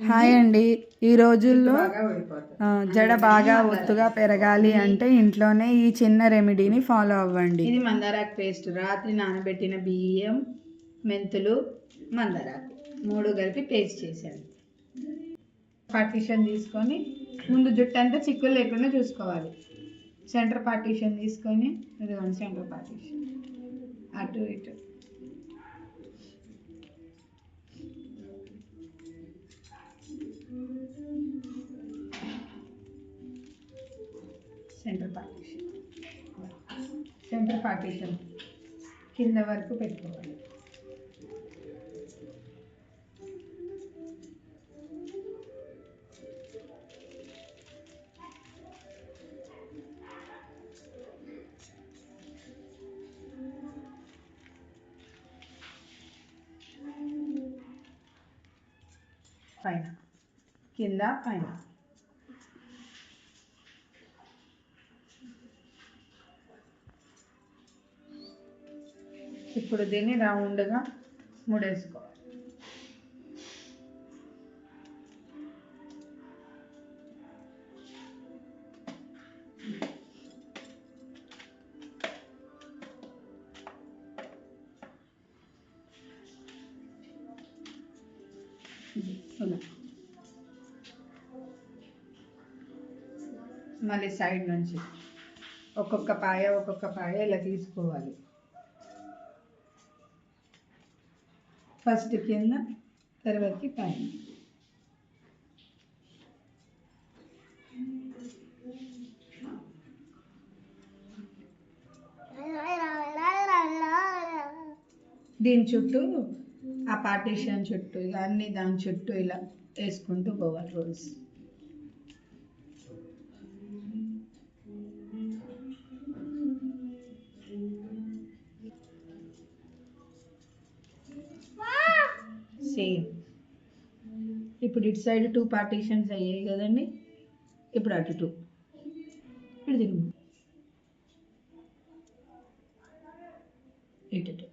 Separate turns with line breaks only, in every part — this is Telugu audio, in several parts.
హాయ్ అండి. ఈ రోజుల్లో జడ బాగా ఒత్తుగా పెరగాలి అంటే ఇంట్లోనే ఈ చిన్న రెమెడీని ఫాలో అవ్వండి.
ఇది మందారాకు పేస్ట్. రాత్రి నానబెట్టిన బియ్యం మెంతులు మందారాకు. మూడు కలిపి పేస్ట్ చేశాను పార్టీషన్ తీసుకొని ముందు జుట్టు అంతా చిక్కులు లేకుండా చూసుకోవాలి. సెంటర్ పార్టీషన్ తీసుకొని ఇదిగోండి సెంటర్ పార్టీషన్. అటు ఇటు. సెంటర్ పార్టీషన్ సెంటర్ పార్టీషన్ కింద వరకు పెట్టుకోవాలి పైన కింద పైన ఇప్పుడు దీన్ని రౌండ్గా ముడేసుకోవాలి. మళ్ళీ సైడ్ నుంచి ఒక్కొక్క పాయ ఒక్కొక్క పాయ ఇలా తీసుకోవాలి. ఫస్ట్ కింద తర్వాతకి పైన. దీని చుట్టూ ఆ పార్టీషన్ చుట్టూ ఇక అన్ని దాని చుట్టూ ఇలా వేసుకుంటూ పోవాలి రోజు ఇప్పుడు ఇటు సైడ్ టూ పార్టీషన్స్ అయ్యాయి కదండి. ఇప్పుడు అటు టూ. ఇటు తిరుగు. ఇటు టూ.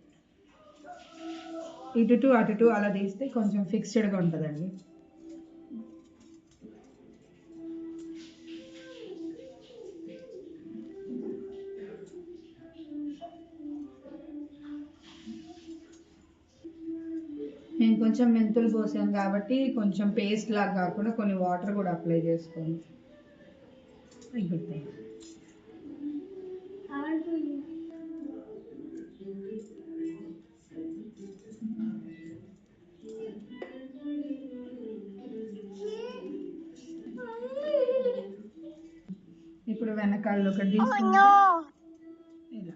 ఇటు టూ అటు టూ అలా తీస్తే కొంచెం ఫిక్స్డ్గా ఉంటుందండి. నేను కొంచెం మెంతులు పోసాను కాబట్టి కొంచెం పేస్ట్ లాగా కాకుండా కొన్ని వాటర్ కూడా అప్లై చేసుకోండి. అయిపోతాయి ఇప్పుడు వెనకాల ఒకటి ఇలా.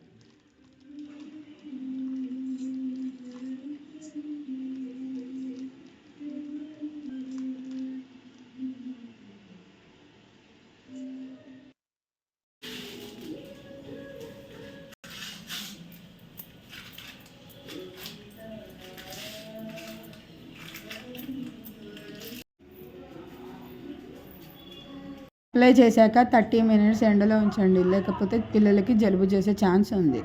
అప్లై చేశాక థర్టీ మినిట్స్ ఎండలో ఉంచండి. లేకపోతే పిల్లలకి జలుబు చేసే ఛాన్స్ ఉంది.